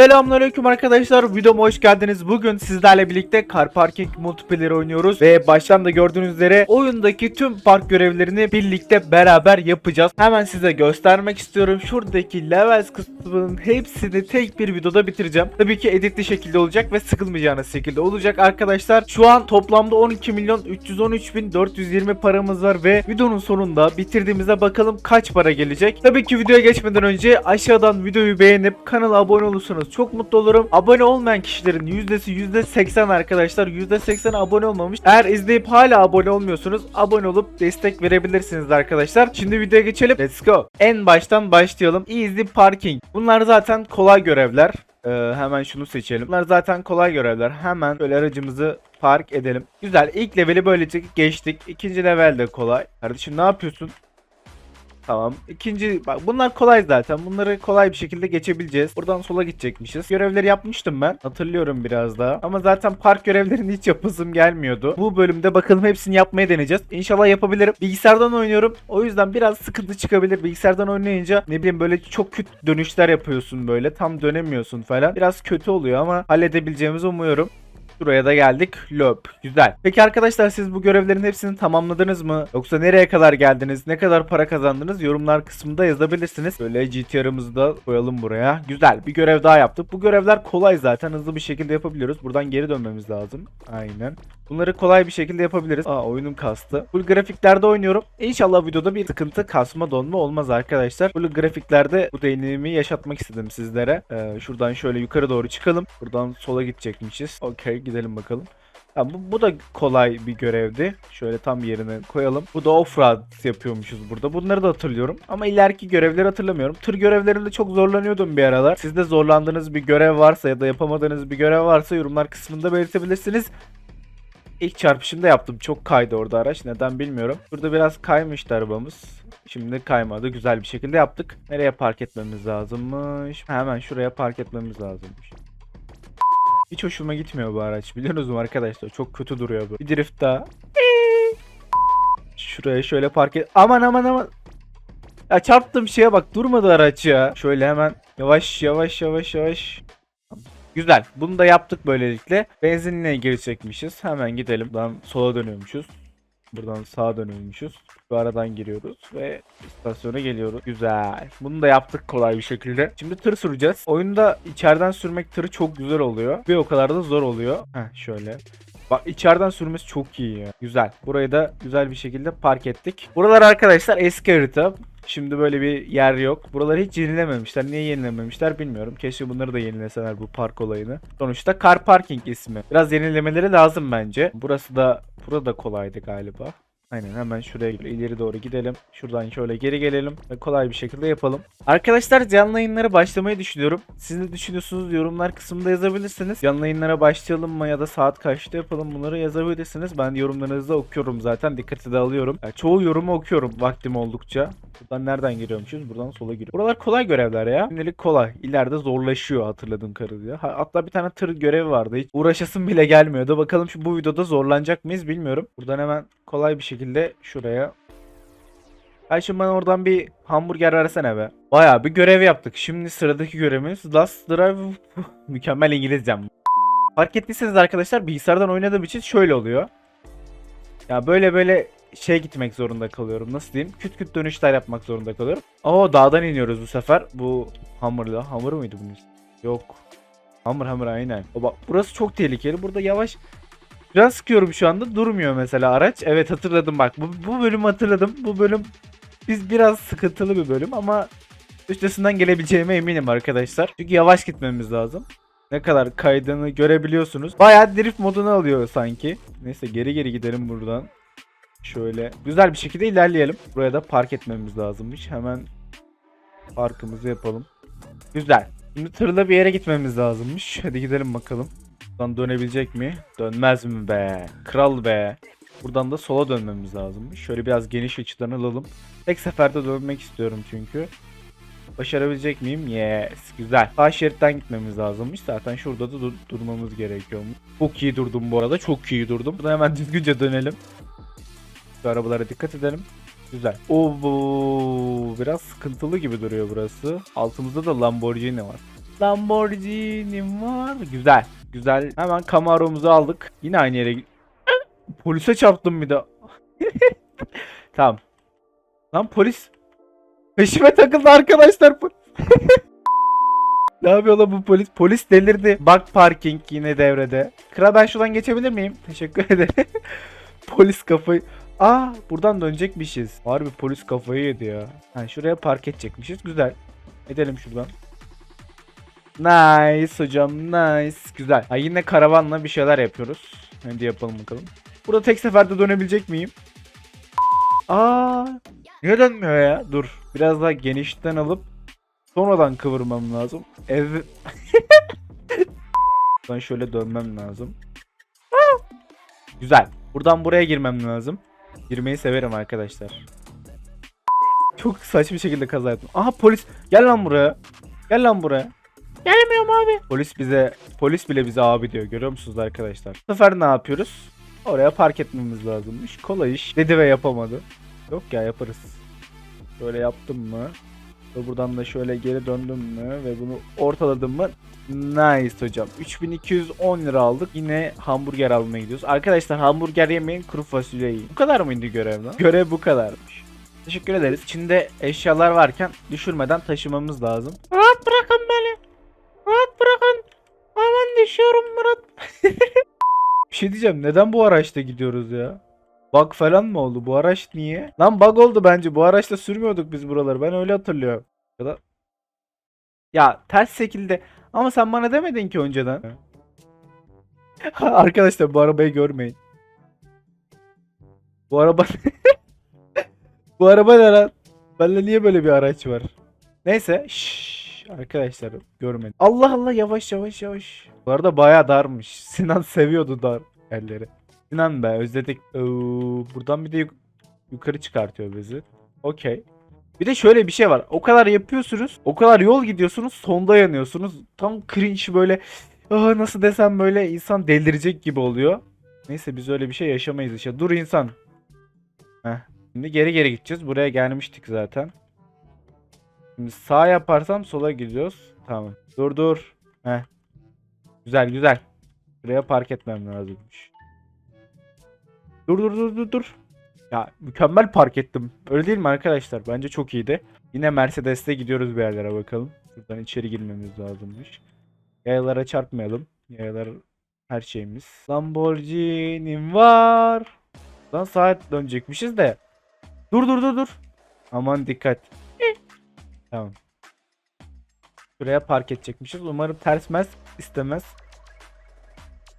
Selamünaleyküm arkadaşlar. Videoma hoş geldiniz. Bugün sizlerle birlikte Car Parking Multiplayer oynuyoruz ve baştan da gördüğünüz üzere oyundaki tüm park görevlerini birlikte beraber yapacağız. Hemen size göstermek istiyorum. Şuradaki levels kısmının hepsini tek bir videoda bitireceğim. Tabii ki editli şekilde olacak ve sıkılmayacağınız şekilde olacak arkadaşlar. Şu an toplamda 12 milyon 313 bin 420 paramız var ve videonun sonunda bitirdiğimizde bakalım kaç para gelecek. Tabii ki videoya geçmeden önce aşağıdan videoyu beğenip kanala abone olursanız çok mutlu olurum. Abone olmayan kişilerin yüzdesi %80 arkadaşlar. %80 abone olmamış. Eğer izleyip hala abone olmuyorsunuz abone olup destek verebilirsiniz arkadaşlar. Şimdi videoya geçelim. Let's go. En baştan başlayalım. Easy Parking. Bunlar zaten kolay görevler. Ee, hemen şunu seçelim. Bunlar zaten kolay görevler. Hemen şöyle aracımızı park edelim. Güzel. İlk leveli böylece geçtik. İkinci level de kolay. Kardeşim ne yapıyorsun? Tamam. İkinci bak bunlar kolay zaten. Bunları kolay bir şekilde geçebileceğiz. Buradan sola gidecekmişiz. Görevleri yapmıştım ben. Hatırlıyorum biraz daha. Ama zaten park görevlerini hiç yapasım gelmiyordu. Bu bölümde bakalım hepsini yapmaya deneyeceğiz. İnşallah yapabilirim. Bilgisayardan oynuyorum. O yüzden biraz sıkıntı çıkabilir. Bilgisayardan oynayınca ne bileyim böyle çok kötü dönüşler yapıyorsun böyle. Tam dönemiyorsun falan. Biraz kötü oluyor ama halledebileceğimizi umuyorum. Şuraya da geldik. Löp. Güzel. Peki arkadaşlar siz bu görevlerin hepsini tamamladınız mı? Yoksa nereye kadar geldiniz? Ne kadar para kazandınız? Yorumlar kısmında yazabilirsiniz. Böyle GTR'ımızı da koyalım buraya. Güzel. Bir görev daha yaptık. Bu görevler kolay zaten. Hızlı bir şekilde yapabiliyoruz. Buradan geri dönmemiz lazım. Aynen. Bunları kolay bir şekilde yapabiliriz. Aa oyunum kastı. Full grafiklerde oynuyorum. İnşallah videoda bir sıkıntı kasma donma olmaz arkadaşlar. Full grafiklerde bu deneyimi yaşatmak istedim sizlere. Ee, şuradan şöyle yukarı doğru çıkalım. Buradan sola gidecekmişiz. Okey gidelim bakalım. Ya bu, bu da kolay bir görevdi. Şöyle tam yerine koyalım. Bu da offroad yapıyormuşuz burada. Bunları da hatırlıyorum. Ama ileriki görevleri hatırlamıyorum. Tır görevlerinde çok zorlanıyordum bir aralar. Sizde zorlandığınız bir görev varsa ya da yapamadığınız bir görev varsa yorumlar kısmında belirtebilirsiniz. İlk çarpışımda yaptım. Çok kaydı orada araç. Neden bilmiyorum. Burada biraz kaymıştı arabamız. Şimdi kaymadı. Güzel bir şekilde yaptık. Nereye park etmemiz lazımmış? Hemen şuraya park etmemiz lazımmış. Hiç hoşuma gitmiyor bu araç. Biliyorsunuz mu arkadaşlar? Çok kötü duruyor bu. Bir drift daha. Şuraya şöyle park et. Aman aman aman. Ya çarptım şeye bak durmadı araç ya. Şöyle hemen yavaş yavaş yavaş yavaş. Güzel. Bunu da yaptık böylelikle. Benzinliğe girecekmişiz. Hemen gidelim. Buradan sola dönüyormuşuz. Buradan sağa dönüyormuşuz. Bu aradan giriyoruz ve istasyona geliyoruz. Güzel. Bunu da yaptık kolay bir şekilde. Şimdi tır süreceğiz. Oyunda içeriden sürmek tırı çok güzel oluyor. Ve o kadar da zor oluyor. Heh şöyle. Bak içeriden sürmesi çok iyi ya. Güzel. Burayı da güzel bir şekilde park ettik. Buralar arkadaşlar eski harita. Şimdi böyle bir yer yok. Buraları hiç yenilememişler. Niye yenilememişler bilmiyorum. Keşke bunları da yenileseler bu park olayını. Sonuçta car parking ismi. Biraz yenilemeleri lazım bence. Burası da burada kolaydı galiba. Aynen hemen şuraya ileri doğru gidelim. Şuradan şöyle geri gelelim ve kolay bir şekilde yapalım. Arkadaşlar canlı yayınlara başlamayı düşünüyorum. Siz ne düşünüyorsunuz yorumlar kısmında yazabilirsiniz. Canlı yayınlara başlayalım mı ya da saat kaçta yapalım bunları yazabilirsiniz. Ben yorumlarınızı okuyorum zaten dikkati de alıyorum. Yani çoğu yorumu okuyorum vaktim oldukça. Buradan nereden giriyormuşuz? Buradan sola giriyor. Buralar kolay görevler ya. Şimdilik kolay. İleride zorlaşıyor hatırladığım kadarıyla. Ha- Hatta bir tane tır görevi vardı. Hiç uğraşasım bile gelmiyordu. Bakalım şu bu videoda zorlanacak mıyız bilmiyorum. Buradan hemen kolay bir şekilde şuraya. Ay bana oradan bir hamburger versene be. Bayağı bir görev yaptık. Şimdi sıradaki görevimiz Last Drive. Mükemmel İngilizcem. Fark ettiyseniz arkadaşlar bilgisayardan oynadığım için şöyle oluyor. Ya böyle böyle şey gitmek zorunda kalıyorum. Nasıl diyeyim? Küt küt dönüşler yapmak zorunda kalıyorum. Oo dağdan iniyoruz bu sefer. Bu hamurla. Hamur muydu bunun? Yok. Hamur hamur aynen. O bak burası çok tehlikeli. Burada yavaş Biraz sıkıyorum şu anda. Durmuyor mesela araç. Evet hatırladım bak. Bu, bu bölümü hatırladım. Bu bölüm biz biraz sıkıntılı bir bölüm ama üstesinden gelebileceğime eminim arkadaşlar. Çünkü yavaş gitmemiz lazım. Ne kadar kaydığını görebiliyorsunuz. Bayağı drift modunu alıyor sanki. Neyse geri geri gidelim buradan. Şöyle güzel bir şekilde ilerleyelim. Buraya da park etmemiz lazımmış. Hemen parkımızı yapalım. Güzel. Şimdi tırla bir yere gitmemiz lazımmış. Hadi gidelim bakalım. Buradan dönebilecek mi? Dönmez mi be? Kral be. Buradan da sola dönmemiz lazımmış. Şöyle biraz geniş açıdan alalım. Tek seferde dönmek istiyorum çünkü. Başarabilecek miyim? Yes. Güzel. Sağ şeritten gitmemiz lazımmış. Zaten şurada da dur- durmamız gerekiyormuş. Çok iyi durdum bu arada. Çok iyi durdum. Buradan hemen düzgünce dönelim. Şu arabalara dikkat edelim. Güzel. Oo, biraz sıkıntılı gibi duruyor burası. Altımızda da Lamborghini var. Lamborghini'm var. Güzel. Güzel. Hemen Camaro'muzu aldık. Yine aynı yere Polise çarptım bir de. tamam. Lan polis. Peşime takıldı arkadaşlar. Ne yapıyor lan bu polis? Polis delirdi. Bak parking yine devrede. Kral ben şuradan geçebilir miyim? Teşekkür ederim. polis kafayı... Aa buradan dönecekmişiz. Harbi polis kafayı yedi ya. Ha, şuraya park edecekmişiz. Güzel. Edelim şuradan. Nice hocam nice. Güzel. Ha, yine karavanla bir şeyler yapıyoruz. Hadi yapalım bakalım. Burada tek seferde dönebilecek miyim? Aa, niye dönmüyor ya? Dur. Biraz daha genişten alıp sonradan kıvırmam lazım. Evet. ben şöyle dönmem lazım. Güzel. Buradan buraya girmem lazım. Girmeyi severim arkadaşlar. Çok saçma şekilde kaza yaptım. Aha polis. Gel lan buraya. Gel lan buraya. Gelmiyorum abi. Polis bize, polis bile bize abi diyor. Görüyor musunuz arkadaşlar? Bu sefer ne yapıyoruz? Oraya park etmemiz lazımmış. Kolay iş. Dedi ve yapamadı. Yok ya yaparız. Şöyle yaptım mı? Ve buradan da şöyle geri döndüm mü? Ve bunu ortaladım mı? Nice hocam. 3210 lira aldık. Yine hamburger almaya gidiyoruz. Arkadaşlar hamburger yemeyin kuru fasulye yiyin. Bu kadar mıydı görev lan? Görev bu kadarmış. Teşekkür ederiz. İçinde eşyalar varken düşürmeden taşımamız lazım. Rahat bırakın. Düşüyorum Murat. Bir şey diyeceğim. Neden bu araçta gidiyoruz ya? Bug falan mı oldu? Bu araç niye? Lan bug oldu bence. Bu araçta sürmüyorduk biz buraları. Ben öyle hatırlıyorum. Ya da... Ya ters şekilde. Ama sen bana demedin ki önceden. Arkadaşlar bu arabayı görmeyin. Bu araba... bu araba ne lan? Bende niye böyle bir araç var? Neyse. Şşş, arkadaşlar görmeyin. Allah Allah yavaş yavaş yavaş. Bu arada bayağı darmış. Sinan seviyordu dar yerleri. Sinan be özledik. Oo, buradan bir de yuk- yukarı çıkartıyor bizi. Okey. Bir de şöyle bir şey var. O kadar yapıyorsunuz. O kadar yol gidiyorsunuz. Sonda yanıyorsunuz. Tam cringe böyle. Ah, nasıl desem böyle insan delirecek gibi oluyor. Neyse biz öyle bir şey yaşamayız işte. Dur insan. Heh. Şimdi geri geri gideceğiz. Buraya gelmiştik zaten. Şimdi sağ yaparsam sola gidiyoruz. Tamam. Dur dur. Heh. Güzel güzel. Buraya park etmem lazımmış. Dur dur dur dur dur. Ya mükemmel park ettim. Öyle değil mi arkadaşlar? Bence çok iyiydi. Yine Mercedes'te gidiyoruz bir yerlere bakalım. Buradan içeri girmemiz lazımmış. Yayalara çarpmayalım. Yayalar her şeyimiz. Lamborghini'm var. Lan saat dönecekmişiz de. Dur dur dur dur. Aman dikkat. Tamam. Şuraya park edecekmişiz. Umarım ters mez istemez.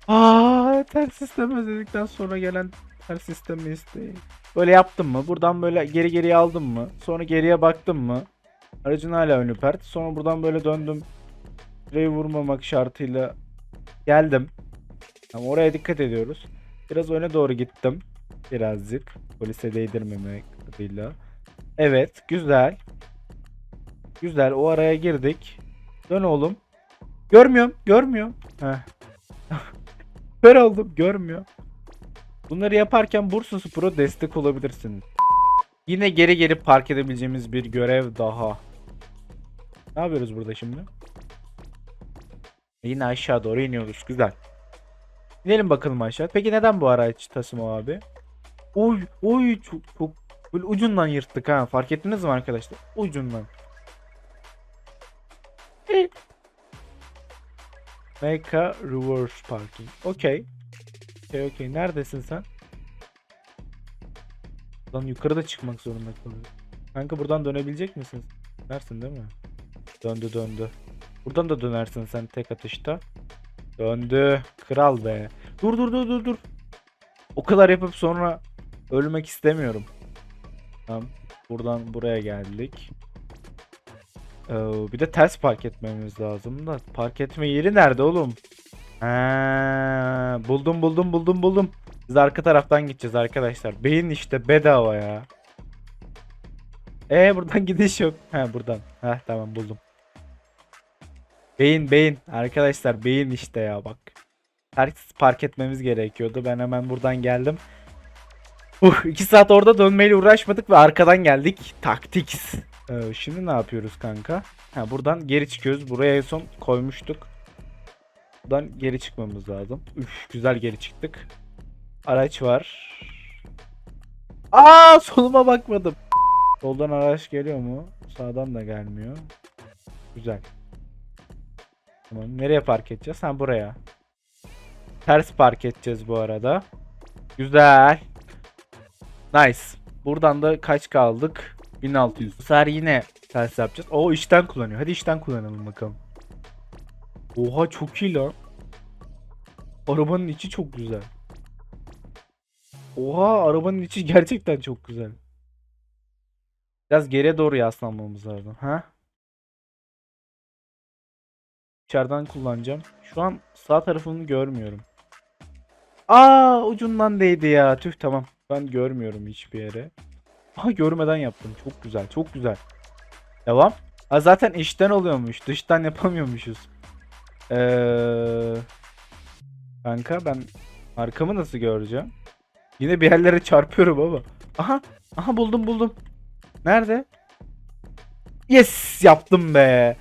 Aa ters istemez dedikten sonra gelen ters isteme isteği. Böyle yaptım mı? Buradan böyle geri geriye aldım mı? Sonra geriye baktım mı? Aracın hala önü pert. Sonra buradan böyle döndüm. Direği vurmamak şartıyla geldim. Ama oraya dikkat ediyoruz. Biraz öne doğru gittim. Birazcık. Polise değdirmemek adıyla. Evet. Güzel. Güzel. O araya girdik. Dön oğlum. Görmüyorum. Görmüyorum. Kör oldum. Görmüyor. Bunları yaparken Bursa Spor'a destek olabilirsin. Yine geri geri park edebileceğimiz bir görev daha. Ne yapıyoruz burada şimdi? Yine aşağı doğru iniyoruz. Güzel. İnelim bakalım aşağı. Peki neden bu araç Tasım abi? Oy oy çok, çok böyle ucundan yırttık ha. Fark ettiniz mi arkadaşlar? Ucundan. Make a reverse parking. Okey. Okey okey. Neredesin sen? Buradan yukarıda çıkmak zorunda kalıyor. Kanka buradan dönebilecek misin? Dönersin değil mi? Döndü döndü. Buradan da dönersin sen tek atışta. Döndü. Kral be. Dur dur dur dur dur. O kadar yapıp sonra ölmek istemiyorum. Tamam. Buradan buraya geldik. Ee, bir de ters park etmemiz lazım da. Park etme yeri nerede oğlum? Ha, buldum buldum buldum buldum. Biz arka taraftan gideceğiz arkadaşlar. Beyin işte bedava ya. E buradan gidiş yok. He buradan. Heh tamam buldum. Beyin beyin. Arkadaşlar beyin işte ya bak. Ters park etmemiz gerekiyordu. Ben hemen buradan geldim. Uh, iki saat orada dönmeyle uğraşmadık ve arkadan geldik. Taktiks. Ee, şimdi ne yapıyoruz kanka? Ha, buradan geri çıkıyoruz. Buraya en son koymuştuk. Buradan geri çıkmamız lazım. Üf, güzel geri çıktık. Araç var. Aa soluma bakmadım. Soldan araç geliyor mu? Sağdan da gelmiyor. Güzel. Tamam. Nereye park edeceğiz? Ha buraya. Ters park edeceğiz bu arada. Güzel. Nice. Buradan da kaç kaldık? 1600. Bu sefer yine ters yapacağız. O işten kullanıyor. Hadi işten kullanalım bakalım. Oha çok iyi lan. Arabanın içi çok güzel. Oha arabanın içi gerçekten çok güzel. Biraz geriye doğru yaslanmamız lazım. Ha? İçeriden kullanacağım. Şu an sağ tarafını görmüyorum. Aa ucundan değdi ya. Tüh tamam. Ben görmüyorum hiçbir yere. Aha görmeden yaptım. Çok güzel. Çok güzel. Devam. Ha zaten içten oluyormuş. Dıştan yapamıyormuşuz. Ee, kanka ben arkamı nasıl göreceğim? Yine bir yerlere çarpıyorum ama. Aha. Aha buldum buldum. Nerede? Yes yaptım be.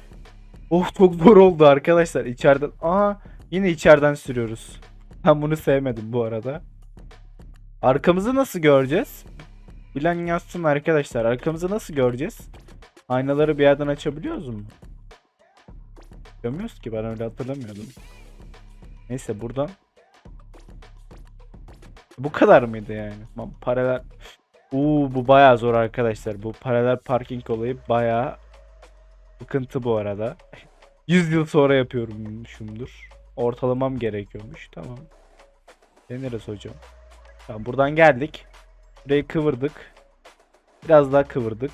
Oh çok zor oldu arkadaşlar içeriden. Aha yine içeriden sürüyoruz. Ben bunu sevmedim bu arada. Arkamızı nasıl göreceğiz? Bilen yazsın arkadaşlar. Arkamızı nasıl göreceğiz? Aynaları bir yerden açabiliyoruz mu? Görmüyoruz ki ben öyle hatırlamıyordum. Neyse buradan. Bu kadar mıydı yani? Paralel. Uuu bu bayağı zor arkadaşlar. Bu paralel parking olayı bayağı sıkıntı bu arada. 100 yıl sonra yapıyorum şumdur. Ortalamam gerekiyormuş. Tamam. Deneriz hocam. Tamam buradan geldik. Burayı kıvırdık. Biraz daha kıvırdık.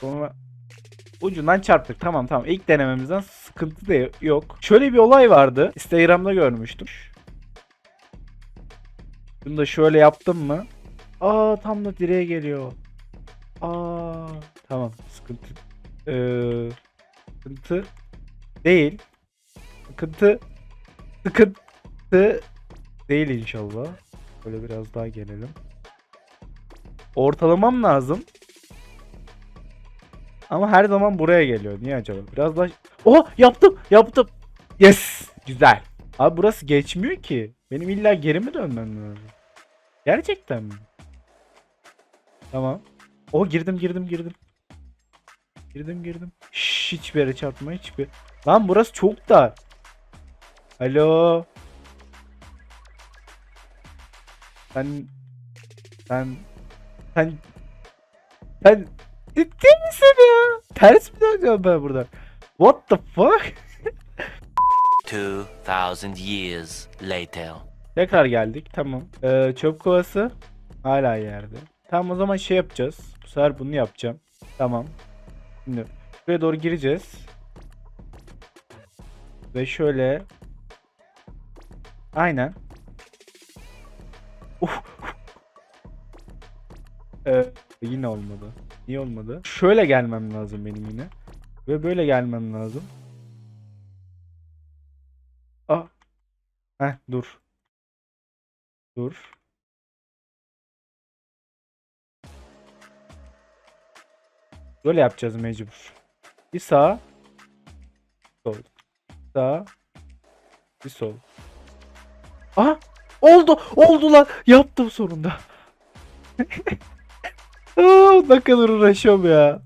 Sonra ucundan çarptık. Tamam tamam. İlk denememizden sıkıntı da yok. Şöyle bir olay vardı. Instagram'da görmüştüm. Bunu da şöyle yaptım mı? Aa tam da direğe geliyor. Aa tamam sıkıntı. Ee, sıkıntı değil. Sıkıntı sıkıntı değil inşallah. Böyle biraz daha gelelim. Ortalamam lazım. Ama her zaman buraya geliyor. Niye acaba? Biraz daha... Oh yaptım yaptım. Yes. Güzel. Abi burası geçmiyor ki. Benim illa geri mi dönmem lazım? Gerçekten mi? Tamam. Oh girdim girdim girdim. Girdim girdim. Şşş hiçbir yere çarpma hiçbir. Lan burası çok dar. Alo. Sen sen sen sen ciddi misin ya? Ters mi döneceğim ben buradan? What the fuck? 2000 years later. Tekrar geldik. Tamam. Ee, çöp kovası hala yerde. Tamam o zaman şey yapacağız. Bu sefer bunu yapacağım. Tamam. Şimdi buraya doğru gireceğiz. Ve şöyle Aynen. Uf. Ee, yine olmadı. Niye olmadı? Şöyle gelmem lazım benim yine. Ve böyle gelmem lazım. Ah. Heh dur. Dur. Böyle yapacağız mecbur. Bir sağ. Sol. Sağ. Bir sol. Aha! Oldu! Oldu lan! Yaptım sonunda. Ne kadar uğraşıyorum ya.